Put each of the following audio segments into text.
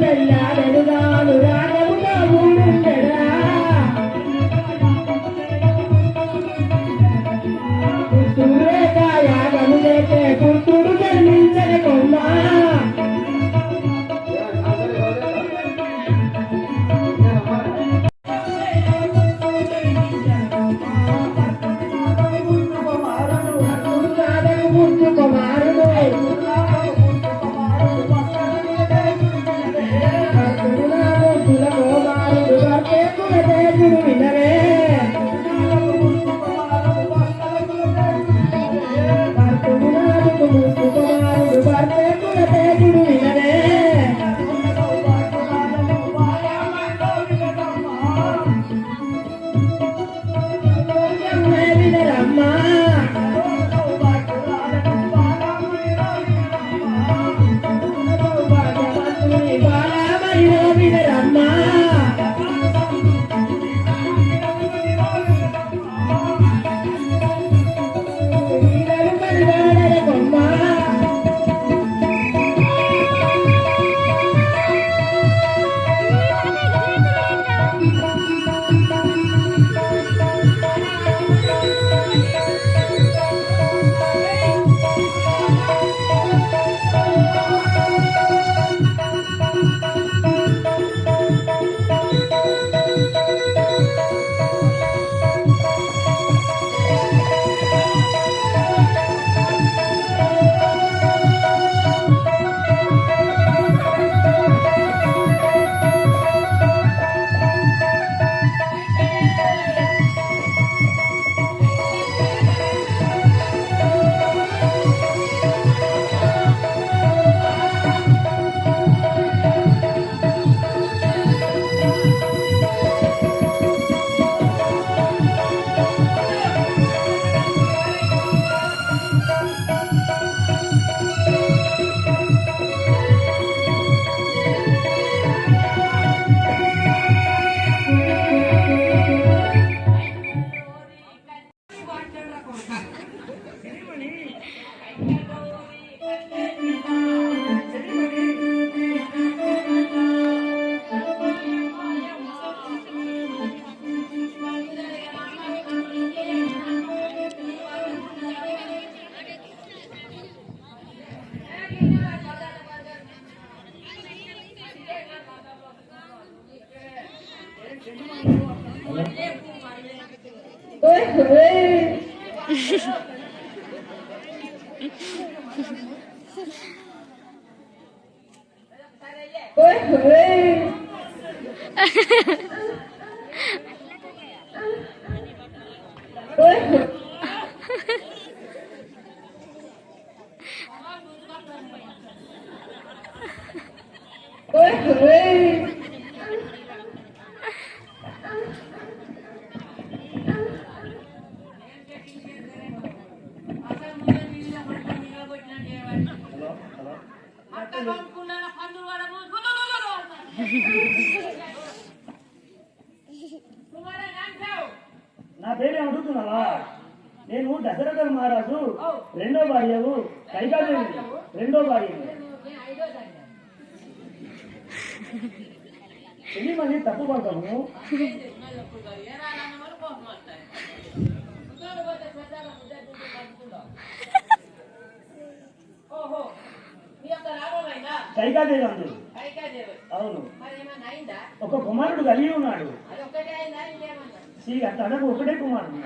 la la Thank you. నా పేరే అడుగుతున్నావా? నేను దశరథ మహారాజు రెండో భార్యవు కైకాదేవి రెండో భార్య. ఎన్ని మంది తప్పు పడతాము ఓహో. కైకాదేవి అవును. ఒక కుమారుడు కలిగి ఉన్నాడు. తనకు ఒకటే కుమారుడు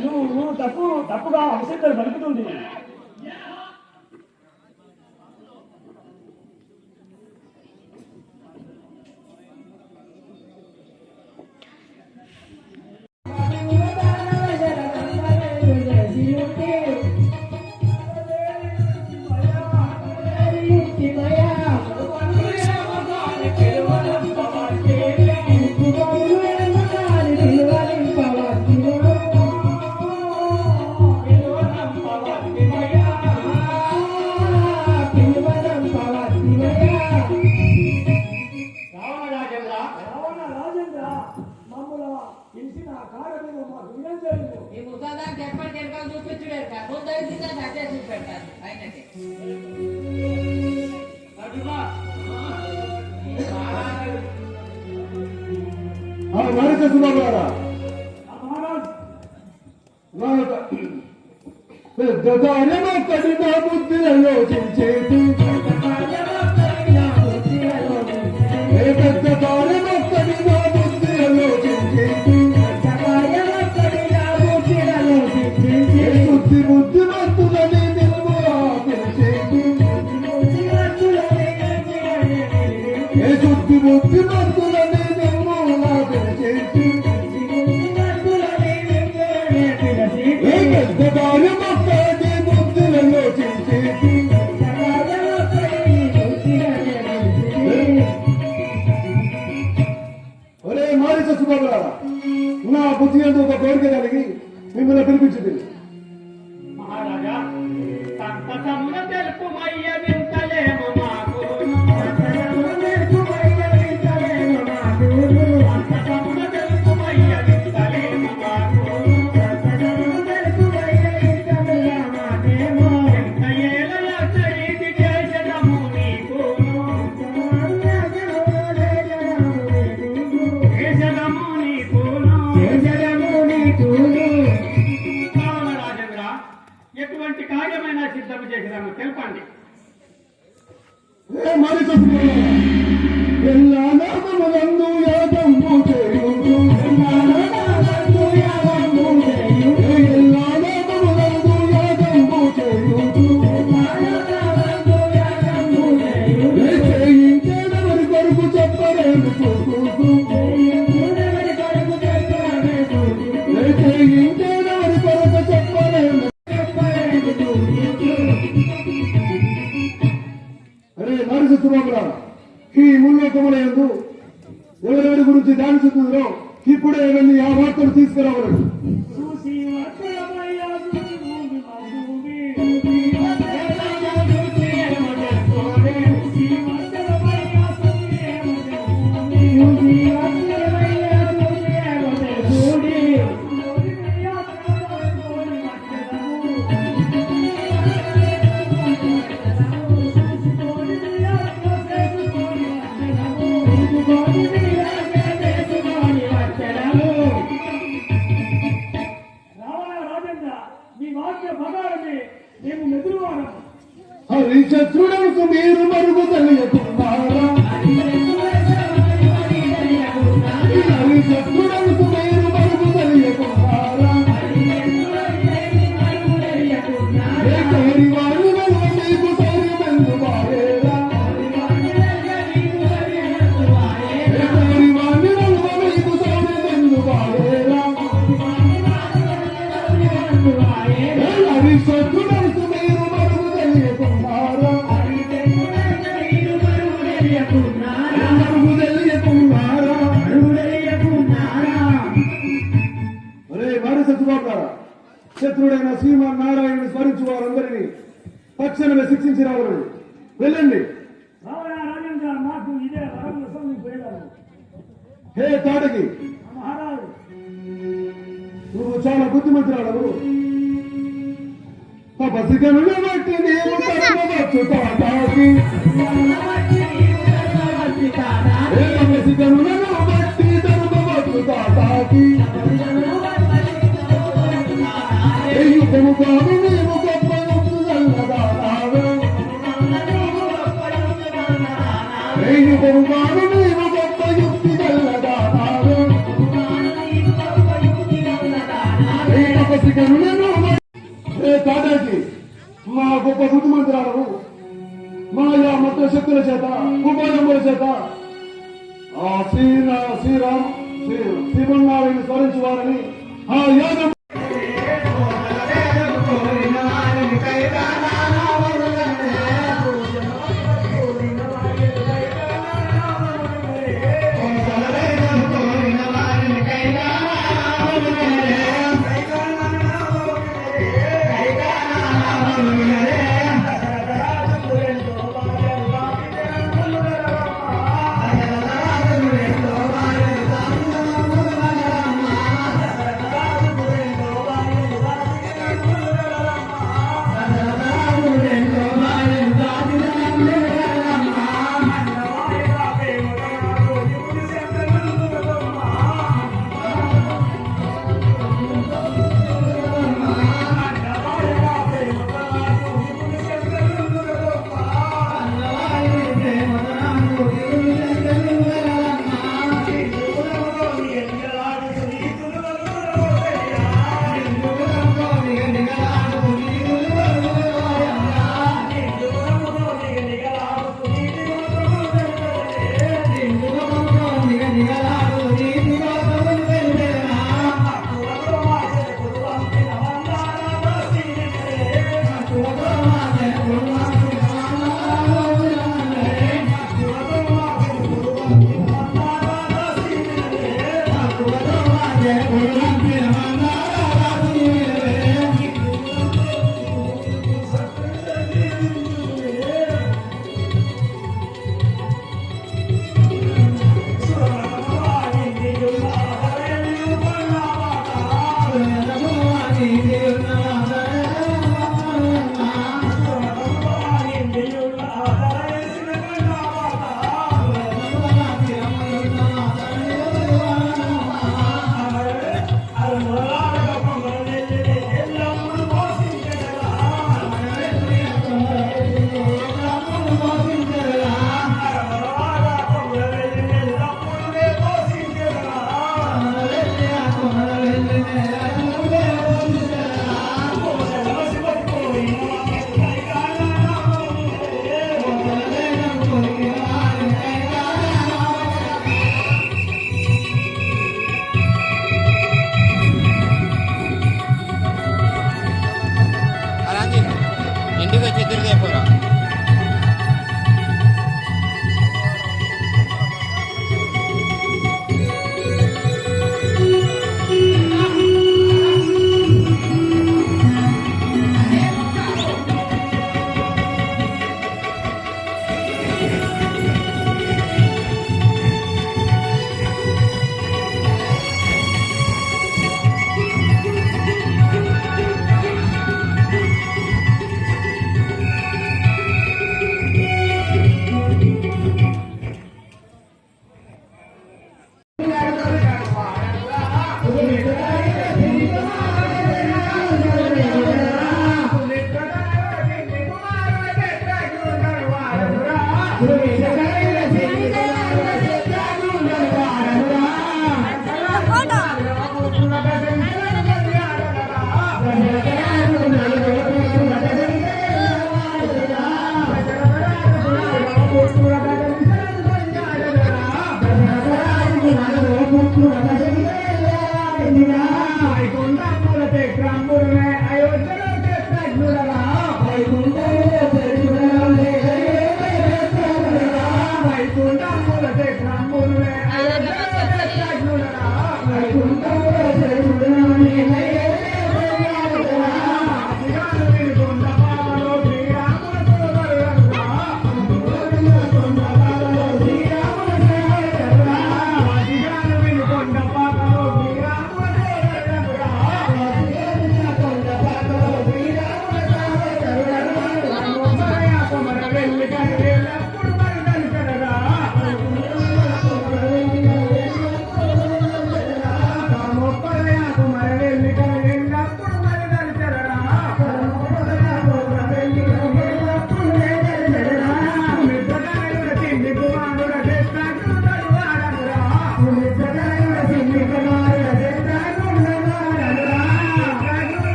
నువ్వు తప్పు తప్పుగా అవసరం బతుకుతుంది తాటాకి మా గొప్ప బుద్ధిమంతురాలను మా యా మత శక్తుల చేత ఉపాధముల చేత ఆ శ్రీ శ్రీరామ్ శ్రీమన్నారాయణ స్మరించువారని ఆ యాదవ్ ஒரு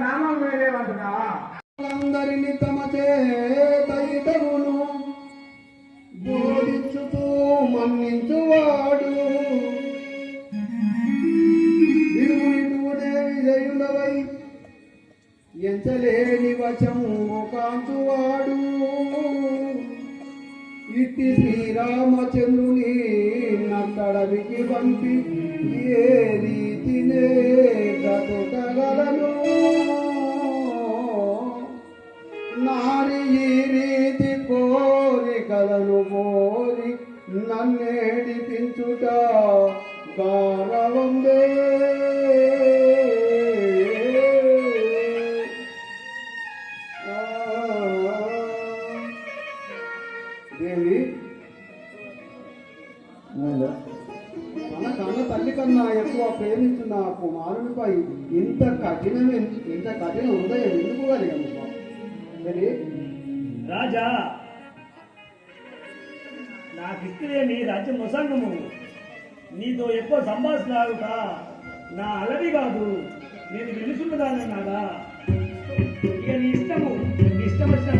நாம மேலே வந்துடா నన్నేడిపించుట మాట్లాడుట నా అలవి కాదు నేను వెలుసున్నదాన్ని నాదా ఇక నీ ఇష్టము నీ ఇష్టం వచ్చిన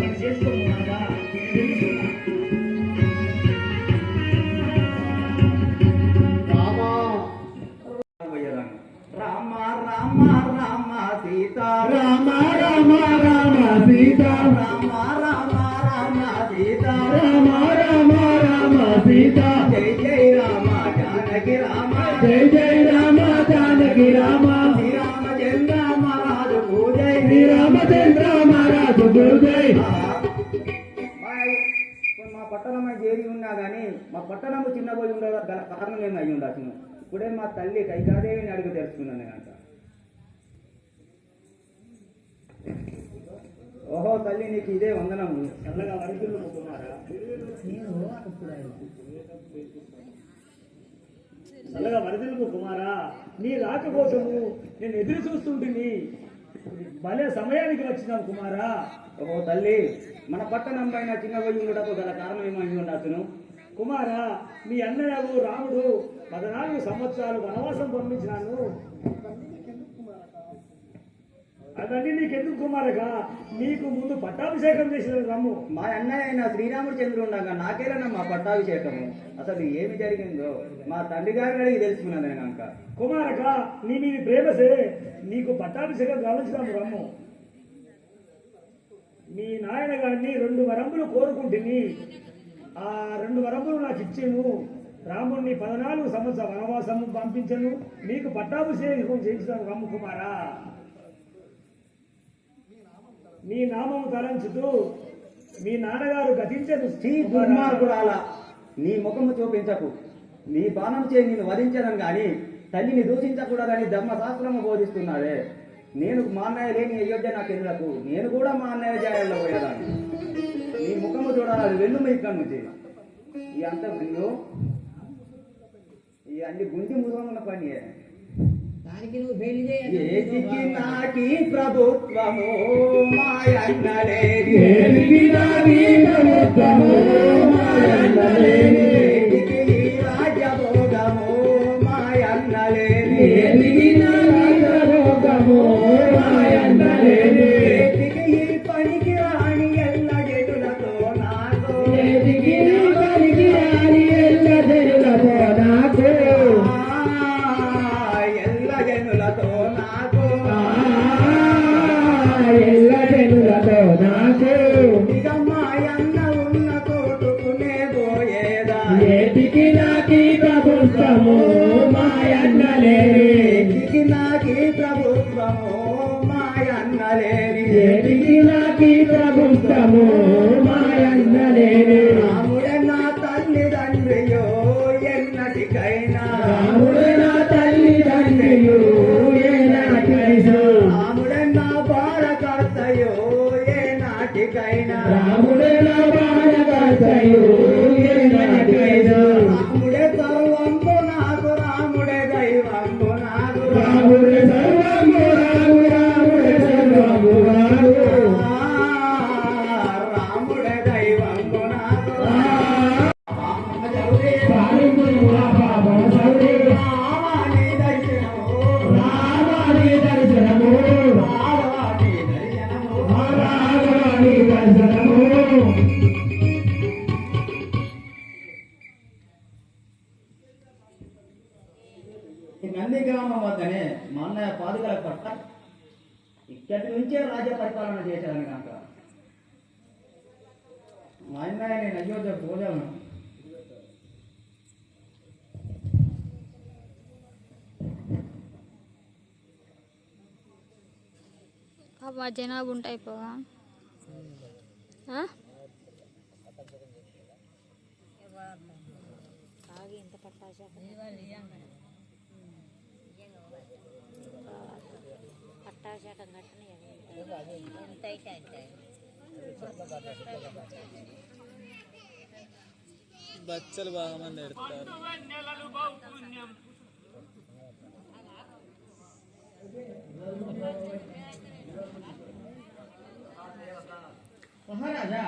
కారణం ఏమి అయ్యి ఉండొచ్చు ఇప్పుడే మా తల్లి కైకాదేవిని అడుగు తెలుసుకున్నాను కనుక ఓహో తల్లి నీకు ఇదే వందనము చల్లగా వరకులు చల్లగా వరదలకు కుమారా నీ రాక కోసము నేను ఎదురు చూస్తుంటుంది భలే సమయానికి వచ్చినావు కుమారా. ఓహో తల్లి మన పట్టణం పైన చిన్నపోయి ఉండటకు గల కారణం ఏమో అయ్యి ఉండొచ్చును కుమారా మీ అన్నయ్యకు రాముడు పద్నాలుగు సంవత్సరాలు వనవాసం పంపించినాను. అవన్నీ నీకెందుకు కుమారగా? నీకు ముందు పట్టాభిషేకం చేసిన రమ్ము. మా అన్నయ్య అయిన శ్రీరామచంద్రుడు ఉండగా నాకేలన్నా మా పట్టాభిషేకము. అసలు ఏమి జరిగిందో మా తండ్రి గారిని అడిగి తెలుసుకున్నాను నేను కనుక. కుమారక నీ మీద ప్రేమసే నీకు పట్టాభిషేకం గావించినాము రమ్ము. మీ నాయన గారిని రెండు వరంబులు కోరుకుంటుని ఆ రెండు వరములు నాకు ఇచ్చాను రాముడిని పద్నాలుగు సంవత్సర వనవాసము పంపించను. నీకు పట్టాభిషేకం చేయించాను రామకుమారా. కుమారా నీ నామము తలంచుతూ మీ నాన్నగారు గతించను శ్రీ దుర్మార్గుడాల నీ ముఖము చూపించకు. నీ బాణం చేయి నేను వధించడం గాని తల్లిని దూషించకూడదని ధర్మశాస్త్రము బోధిస్తున్నాడే. నేను మా అన్నయ్య లేని అయోధ్య నాకు ఎందులకు నేను కూడా మా అన్నయ్య జాయల్లో పోయేదాన్ని. చూడాలి వెన్ను ఇక్కడ నుంచి ఈ అంత వెన్ను ఈ అన్ని గుండి ఉన్న పని నాటి ప్రభుత్వము నాటి ప్రభుత్వము. ఏటికి నాకి ప్రభుత్వము మాయన్నలేని. ఏటికి నాకి ప్రభుత్వము మాయన్నలేని. ఏటికి నాకి ప్రభుత్వము మాయన్నలేని. రాముడే నా తల్లిదండ్రియో ఎన్నటికైనా. రాముడే నా తల్లిదండ్రులు ఏనాటి తెలుసు? రాముడే నా భారకర్తయో ఏ నాటికైనా రాముడే నా బాణకర్తయు అబ్బా జనాభా ఉంటాయి పోగా ఆ? బచ్చలు బాగా మంది ఎడతారు మహారాజా